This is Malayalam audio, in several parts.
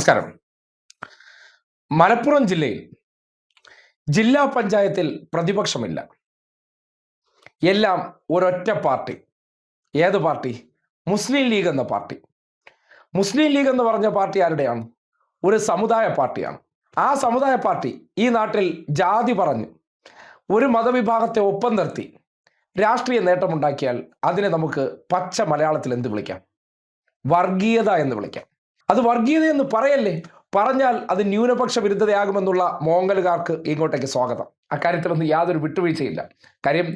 നമസ്കാരം. മലപ്പുറം ജില്ലയിൽ ജില്ലാ പഞ്ചായത്തിൽ പ്രതിപക്ഷമില്ല. എല്ലാം ഒരൊറ്റ പാർട്ടി. ഏത് പാർട്ടി? മുസ്ലിം ലീഗ് എന്ന പാർട്ടി. മുസ്ലിം ലീഗ് എന്ന് പറഞ്ഞ പാർട്ടി ആരുടെയാണ്? ഒരു സമുദായ പാർട്ടിയാണ്. ആ സമുദായ പാർട്ടി ഈ നാട്ടിൽ ജാതി പറഞ്ഞു ഒരു മതവിഭാഗത്തെ ഒപ്പം നിർത്തി രാഷ്ട്രീയ നേട്ടമുണ്ടാക്കിയാൽ അതിനെ നമുക്ക് പച്ച മലയാളത്തിൽ എന്ത് വിളിക്കാം? വർഗീയത എന്ന് വിളിക്കാം. അത് വർഗീയതയെന്ന് പറയല്ലേ? പറഞ്ഞാൽ അത് ന്യൂനപക്ഷ വിരുദ്ധതയാകുമെന്നുള്ള മോങ്കലുകാർക്ക് ഇങ്ങോട്ടേക്ക് സ്വാഗതം. അക്കാര്യത്തിലൊന്നും യാതൊരു വിട്ടുവീഴ്ചയില്ല. കാര്യം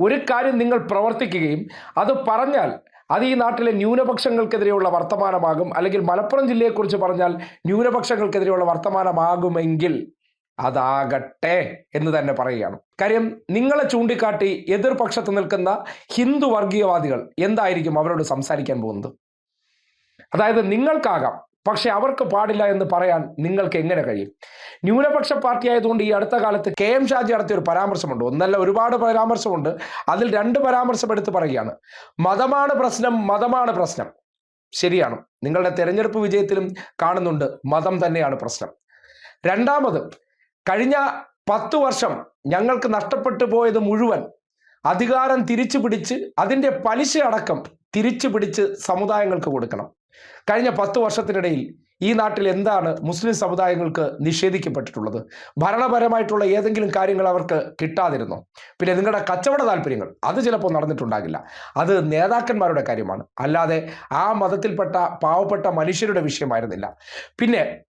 ഒരു കാര്യം നിങ്ങൾ പ്രവർത്തിക്കുകയും അത് പറഞ്ഞാൽ അത് ഈ നാട്ടിലെ ന്യൂനപക്ഷങ്ങൾക്കെതിരെയുള്ള വർത്തമാനമാകും അല്ലെങ്കിൽ മലപ്പുറം ജില്ലയെക്കുറിച്ച് പറഞ്ഞാൽ ന്യൂനപക്ഷങ്ങൾക്കെതിരെയുള്ള വർത്തമാനമാകുമെങ്കിൽ അതാകട്ടെ എന്ന് തന്നെ പറയുകയാണ്. കാര്യം നിങ്ങളെ ചൂണ്ടിക്കാട്ടി എതിർപക്ഷത്ത് നിൽക്കുന്ന ഹിന്ദു വർഗീയവാദികൾ എന്തായിരിക്കും അവരോട് സംസാരിക്കാൻ പോകുന്നത്? അതായത് നിങ്ങൾക്കാകാം. പക്ഷെ അവർക്ക് പാടില്ല എന്ന് പറയാൻ നിങ്ങൾക്ക് എങ്ങനെ കഴിയും? ന്യൂനപക്ഷ പാർട്ടി ആയതുകൊണ്ട് ഈ അടുത്ത കാലത്ത് കെ എം ഷാജി നടത്തിയ ഒരു പരാമർശമുണ്ട്. ഒന്നല്ല ഒരുപാട് പരാമർശമുണ്ട്. അതിൽ രണ്ട് പരാമർശം എടുത്ത് പറയുകയാണ്. മതമാണ് പ്രശ്നം മതമാണ് പ്രശ്നം. ശരിയാണ്. നിങ്ങളുടെ തെരഞ്ഞെടുപ്പ് വിജയത്തിലും കാണുന്നുണ്ട്. മതം തന്നെയാണ് പ്രശ്നം. രണ്ടാമത് കഴിഞ്ഞ പത്തു വർഷം ഞങ്ങൾക്ക് നഷ്ടപ്പെട്ടു പോയത് മുഴുവൻ അധികാരം തിരിച്ചു പിടിച്ച് അതിന്റെ പലിശ അടക്കം തിരിച്ചു പിടിച്ച് സമുദായങ്ങൾക്ക് കൊടുക്കണം. കഴിഞ്ഞ പത്ത് വർഷത്തിനിടയിൽ ഈ നാട്ടിൽ എന്താണ് മുസ്ലിം സമുദായങ്ങൾക്ക് നിഷേധിക്കപ്പെട്ടിട്ടുള്ളത്? ഭരണപരമായിട്ടുള്ള ഏതെങ്കിലും കാര്യങ്ങൾ അവർക്ക് കിട്ടാതിരുന്നോ? പിന്നെ നിങ്ങളുടെ കച്ചവട താല്പര്യങ്ങൾ അത് ചിലപ്പോൾ നടന്നിട്ടുണ്ടാകില്ല. അത് നേതാക്കന്മാരുടെ കാര്യമാണ്. അല്ലാതെ ആ മതത്തിൽപ്പെട്ട പാവപ്പെട്ട മനുഷ്യരുടെ വിഷയമായിരുന്നില്ല. പിന്നെ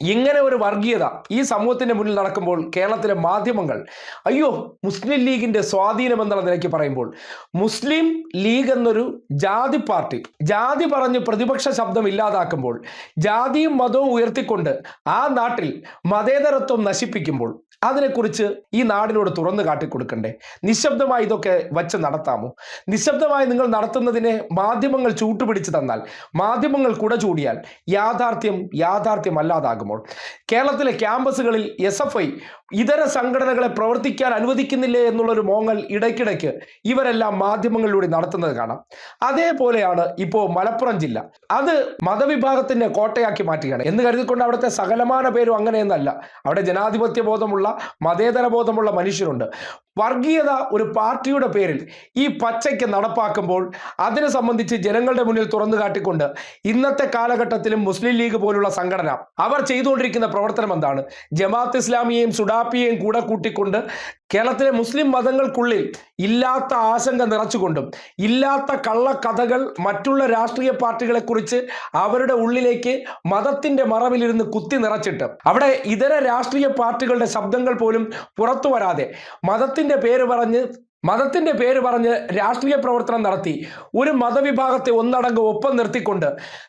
ഇങ്ങനെ ഒരു വർഗീയത ഈ സമൂഹത്തിന്റെ മുന്നിൽ നടക്കുമ്പോൾ കേരളത്തിലെ മാധ്യമങ്ങൾ അയ്യോ മുസ്ലിം ലീഗിന്റെ സ്വാധീനം എന്നുള്ള നിലയ്ക്ക് പറയുമ്പോൾ മുസ്ലിം ലീഗ് എന്നൊരു ജാതി പാർട്ടി ജാതി പറഞ്ഞ് പ്രതിപക്ഷ ശബ്ദം ഇല്ലാതാക്കുമ്പോൾ ജാതിയും മതവും ഉയർത്തിക്കൊണ്ട് ആ നാട്ടിൽ മതേതരത്വം നശിപ്പിക്കുമ്പോൾ അതിനെക്കുറിച്ച് ഈ നാടിനോട് തുറന്നു കാട്ടിക്കൊടുക്കണ്ടേ? നിശബ്ദമായി ഇതൊക്കെ വച്ച് നടത്താമോ? നിശബ്ദമായി നിങ്ങൾ നടത്തുന്നതിനെ മാധ്യമങ്ങൾ ചൂട്ടുപിടിച്ച് തന്നാൽ മാധ്യമങ്ങൾ കുട ചൂടിയാൽ യാഥാർത്ഥ്യം യാഥാർത്ഥ്യമല്ലാതാകുമ്പോൾ കേരളത്തിലെ ക്യാമ്പസുകളിൽ എസ് എഫ് ഐ ഇതര സംഘടനകളെ പ്രവർത്തിക്കാൻ അനുവദിക്കുന്നില്ലേ എന്നുള്ളൊരു മോങ്ങൽ ഇടയ്ക്കിടയ്ക്ക് ഇവരെല്ലാം മാധ്യമങ്ങളിലൂടെ നടത്തുന്നത് കാണാം. അതേപോലെയാണ് ഇപ്പോൾ മലപ്പുറം ജില്ല. അത് മതവിഭാഗത്തിന്റെ കോട്ടയാക്കി മാറ്റുകയാണ്. എന്ന് കരുതിക്കൊണ്ട് അവിടുത്തെ സകലമാന പേരും അങ്ങനെയെന്നല്ല. അവിടെ ജനാധിപത്യ ബോധമുള്ള മതേതര ബോധമുള്ള മനുഷ്യരുണ്ട്. വർഗീയത ഒരു പാർട്ടിയുടെ പേരിൽ ഈ പച്ചയ്ക്ക് നടപ്പാക്കുമ്പോൾ അതിനെ സംബന്ധിച്ച് ജനങ്ങളുടെ മുന്നിൽ തുറന്നു കാട്ടിക്കൊണ്ട് ഇന്നത്തെ കാലഘട്ടത്തിലും മുസ്ലിം ലീഗ് പോലുള്ള സംഘടന അവർ ചെയ്തുകൊണ്ടിരിക്കുന്ന പ്രവർത്തനം എന്താണ്? ജമാഅത്ത് ഇസ്ലാമിയെയും സുഡാപ്പിയെയും കൂടെ കൂട്ടിക്കൊണ്ട് കേരളത്തിലെ മുസ്ലിം മതങ്ങൾക്കുള്ളിൽ ഇല്ലാത്ത ആശങ്ക നിറച്ചുകൊണ്ടും ഇല്ലാത്ത കള്ളക്കഥകൾ മറ്റുള്ള രാഷ്ട്രീയ പാർട്ടികളെ കുറിച്ച് അവരുടെ ഉള്ളിലേക്ക് മതത്തിന്റെ മറവിലിരുന്ന് കുത്തി നിറച്ചിട്ട് അവിടെ ഇതര രാഷ്ട്രീയ പാർട്ടികളുടെ ശബ്ദങ്ങൾ പോലും പുറത്തു വരാതെ മതത്തിന്റെ പേര് പറഞ്ഞ് മതത്തിന്റെ പേര് പറഞ്ഞ് രാഷ്ട്രീയ പ്രവർത്തനം നടത്തി. ഒരു മതവിഭാഗത്തെ ഒന്നടങ്ക് ഒപ്പം നിർത്തിക്കൊണ്ട്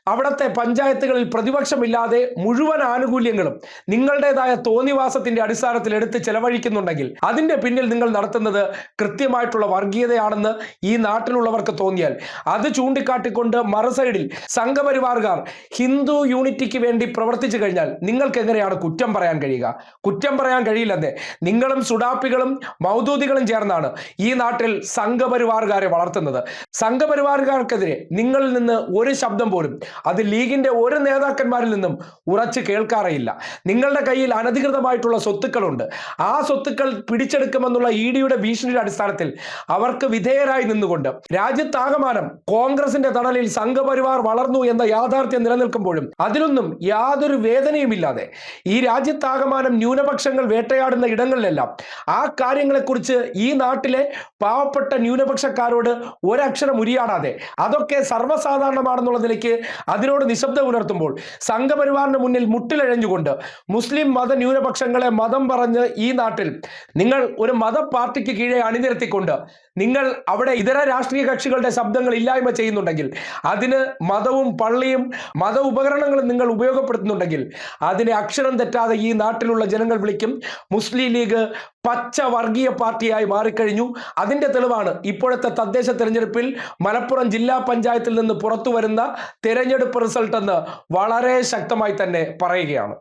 അവിടുത്തെ പഞ്ചായത്തുകളിൽ പ്രതിപക്ഷമില്ലാതെ മുഴുവൻ ആനുകൂല്യങ്ങളും നിങ്ങളുടേതായ തോന്നിവാസത്തിന്റെ അടിസ്ഥാനത്തിൽ എടുത്ത് ചെലവഴിക്കുന്നുണ്ടെങ്കിൽ അതിന്റെ പിന്നിൽ നിങ്ങൾ നടത്തുന്നത് കൃത്യമായിട്ടുള്ള വർഗീയതയാണെന്ന് ഈ നാട്ടിലുള്ളവർക്ക് തോന്നിയാൽ. അത് ചൂണ്ടിക്കാട്ടിക്കൊണ്ട് മറുസൈഡിൽ സംഘപരിവാറുകാർ ഹിന്ദു യൂണിറ്റിക്ക് വേണ്ടി പ്രവർത്തിച്ചു കഴിഞ്ഞാൽ നിങ്ങൾക്ക് എങ്ങനെയാണ് കുറ്റം പറയാൻ കഴിയുക? കുറ്റം പറയാൻ കഴിയില്ലെന്നേ. നിങ്ങളും സുഡാപ്പികളും മൗദൂദികളും ചേർന്നാണ് ഈ നാട്ടിൽ സംഘപരിവാറുകാരെ വളർത്തുന്നത്. സംഘപരിവാറുകാർക്കെതിരെ നിങ്ങളിൽ നിന്ന് ഒരു ശബ്ദം പോലും അത് ലീഗിന്റെ ഒരു നേതാക്കന്മാരിൽ നിന്നും ഉറച്ചു കേൾക്കാറേയില്ല. നിങ്ങളുടെ കയ്യിൽ അനധികൃതമായിട്ടുള്ള സ്വത്തുക്കളുണ്ട്. ആ സ്വത്തുക്കൾ പിടിച്ചെടുക്കുമെന്നുള്ള ഇ ഡിയുടെ ഭീഷണിയുടെ അടിസ്ഥാനത്തിൽ അവർക്ക് വിധേയരായി നിന്നുകൊണ്ട് രാജ്യത്താകമാനം കോൺഗ്രസിന്റെ തണലിൽ സംഘപരിവാർ വളർന്നു എന്ന യാഥാർത്ഥ്യം നിലനിൽക്കുമ്പോഴും അതിലൊന്നും യാതൊരു വേദനയുമില്ലാതെ ഈ രാജ്യത്താകമാനം ന്യൂനപക്ഷങ്ങൾ വേട്ടയാടുന്ന ഇടങ്ങളിലെല്ലാം ആ കാര്യങ്ങളെക്കുറിച്ച് ഈ നാട്ടിലെ പാവപ്പെട്ട ന്യൂനപക്ഷക്കാരോട് ഒരക്ഷരം ഉരിയാടാതെ. അതൊക്കെ സർവസാധാരണമാണെന്നുള്ള നിലയ്ക്ക് അതിനോട് നിശബ്ദ പുലർത്തുമ്പോൾ സംഘപരിവാറിന് മുന്നിൽ മുട്ടിലഴഞ്ഞുകൊണ്ട് മുസ്ലിം മത ന്യൂനപക്ഷങ്ങളെ മതം പറഞ്ഞ് ഈ നാട്ടിൽ നിങ്ങൾ ഒരു മത പാർട്ടിക്ക് കീഴെ അണിനിരത്തിക്കൊണ്ട് നിങ്ങൾ അവിടെ ഇതര രാഷ്ട്രീയ കക്ഷികളുടെ ശബ്ദങ്ങൾ ഇല്ലായ്മ ചെയ്യുന്നുണ്ടെങ്കിൽ അതിന് മതവും പള്ളിയും മത ഉപകരണങ്ങളും നിങ്ങൾ ഉപയോഗപ്പെടുത്തുന്നുണ്ടെങ്കിൽ അതിനെ അക്ഷരം തെറ്റാതെ ഈ നാട്ടിലുള്ള ജനങ്ങൾ വിളിക്കും. മുസ്ലിം ലീഗ് പച്ച വർഗീയ പാർട്ടിയായി മാറിക്കഴിഞ്ഞു. അതിന്റെ തെളിവാണ് ഇപ്പോഴത്തെ തദ്ദേശ തെരഞ്ഞെടുപ്പിൽ മലപ്പുറം ജില്ലാ പഞ്ചായത്തിൽ നിന്ന് പുറത്തു വരുന്ന തെരഞ്ഞെടുപ്പ് റിസൾട്ട് എന്ന് വളരെ ശക്തമായി തന്നെ പറയുകയാണ്.